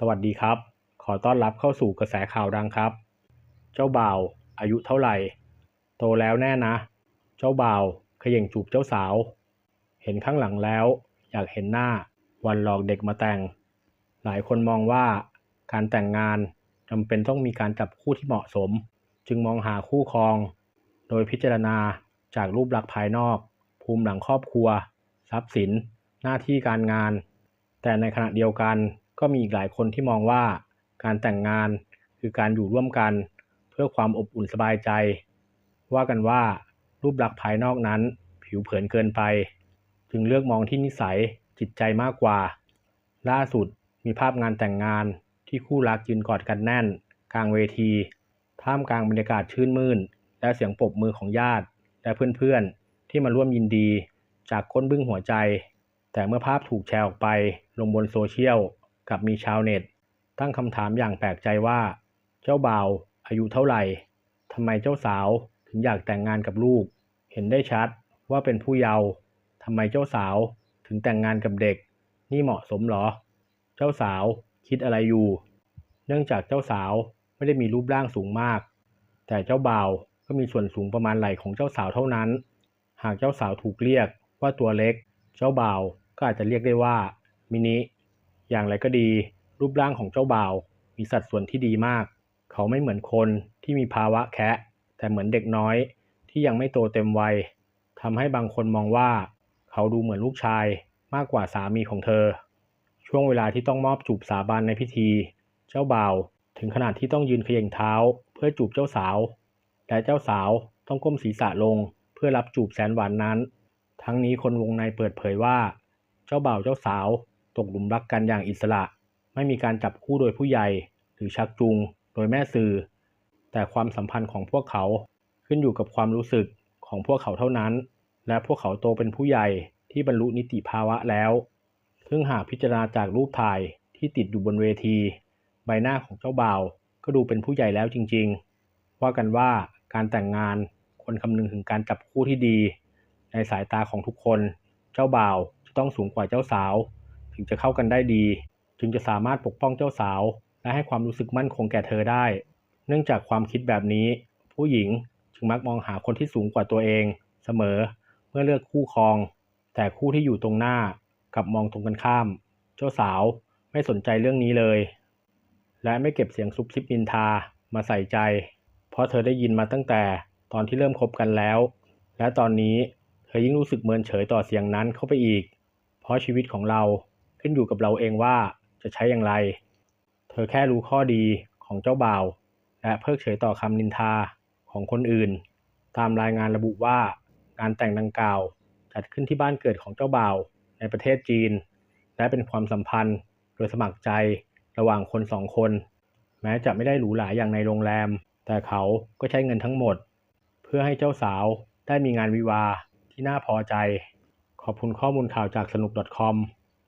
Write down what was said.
สวัสดีครับ ขอต้อนรับเข้าสู่กระแสข่าวดังครับ เจ้าบ่าวอายุเท่าไหร่ โตแล้วแน่นะ เจ้าบ่าวขย่งจูบเจ้าสาว เห็นข้างหลังแล้ว อยากเห็นหน้าวันหลอกเด็กมาแต่ง หลายคนมองว่าการแต่งงานจำเป็นต้องมีการจับคู่ที่เหมาะสม จึงมองหาคู่ครอง โดยพิจารณาจากรูปลักษณ์ภายนอก ภูมิหลังครอบครัว ทรัพย์สิน หน้าที่การงาน แต่ในขณะเดียวกัน ก็มีอีกหลายคนที่มองว่าการแต่งงานคือการอยู่ร่วมกัน เพื่อความอบอุ่นสบายใจ ว่ากันว่ารูปลักษณ์ภายนอกนั้นผิวเผินเกินไป จึงเลือกมองที่นิสัยจิตใจมากกว่า ล่าสุดมีภาพงานแต่งงานที่คู่รักยืนกอดกันแน่น กลางเวที ท่ามกลางบรรยากาศชื่นมื่น และเสียงปรบมือของญาติ และเพื่อนๆ ที่มาร่วมยินดี จากก้นบึ้งหัวใจ แต่เมื่อภาพถูกแชร์ออกไปลงบนโซเชียล กับมีชาวเน็ต ตั้งคำถามอย่างแปลกใจว่า เจ้าบ่าวอายุเท่าไหร่ทำไมเจ้าสาวถึงอยากแต่งงานกับลูก เห็นได้ชัดว่าเป็นผู้เยาว์ทำไมเจ้าสาวถึงแต่งงานกับเด็ก นี่เหมาะสมหรอ เจ้าสาวคิดอะไรอยู่ เนื่องจากเจ้าสาวไม่ได้มีรูปร่างสูงมาก แต่เจ้าบ่าวก็มีส่วนสูงประมาณไหล่ของเจ้าสาวเท่านั้น หากเจ้าสาวถูกเรียกว่าตัวเล็ก เจ้าบ่าวก็อาจจะเรียกได้ว่ามินิ อย่างไรก็ดี รูปร่างของเจ้าบ่าวมีสัดส่วนที่ดีมาก เขาไม่เหมือนคนที่มีภาวะแคะ แต่เหมือนเด็กน้อยที่ยังไม่โตเต็มวัยทำให้บางคนมองว่า เขาดูเหมือนลูกชายมากกว่าสามีของเธอ ช่วงเวลาที่ต้องมอบจูบสาบานในพิธี เจ้าบ่าวถึงขนาดที่ต้องยืนเขย่งเท้า เพื่อจูบเจ้าสาว และเจ้าสาวต้องก้มศีรษะลงเพื่อรับจูบแสนหวานนั้น ทั้งนี้คนวงในเปิดเผยว่า เจ้าบ่าวเจ้าสาว ตกหลุมรักกันอย่างอิสระ ไม่มีการจับคู่โดยผู้ใหญ่ หรือชักจูงโดยแม่สื่อ แต่ความสัมพันธ์ของพวกเขาขึ้นอยู่กับความรู้สึกของพวกเขาเท่านั้น และพวกเขาโตเป็นผู้ใหญ่ที่บรรลุนิติภาวะแล้ว ซึ่งหากพิจารณาจากรูปถ่ายที่ติดอยู่บนเวที ใบหน้าของเจ้าบ่าวก็ดูเป็นผู้ใหญ่แล้วจริง ๆ ว่ากันว่าการแต่งงานควรคำนึงถึงการจับคู่ที่ดี ในสายตาของทุกคน เจ้าบ่าวจะต้องสูงกว่าเจ้าสาว ถึงจะเข้ากันได้ดี จึงจะสามารถปกป้องเจ้าสาว และให้ความรู้สึกมั่นคงแก่เธอได้ เนื่องจากความคิดแบบนี้ ผู้หญิงจึงมักมองหาคนที่สูงกว่าตัวเอง เสมอ เมื่อเลือกคู่ครอง แต่คู่ที่อยู่ตรงหน้ากลับมองตรงกันข้าม เจ้าสาวไม่สนใจเรื่องนี้เลย และไม่เก็บเสียงซุบซิบนินทามาใส่ใจ เพราะเธอได้ยินมาตั้งแต่ตอนที่เริ่มคบกันแล้ว และตอนนี้เธอยิ่งรู้สึกเมินเฉยต่อเสียงนั้นเข้าไปอีก เพราะชีวิตของเรา ขึ้นอยู่กับเราเองว่าจะใช้อย่างไร เธอแค่รู้ข้อดีของเจ้าบ่าว และเพิกเฉยต่อคำนินทาของคนอื่น ตามรายงานระบุว่างานแต่งดังกล่าว จัดขึ้นที่บ้านเกิดของเจ้าบ่าวในประเทศจีน และเป็นความสัมพันธ์โดยสมัครใจระหว่างคนสองคน แม้จะไม่ได้หรูหราอย่างในโรงแรม แต่เขาก็ใช้เงินทั้งหมด เพื่อให้เจ้าสาวได้มีงานวิวาที่น่าพอใจ ขอบคุณข้อมูลข่าวจากสนุก .com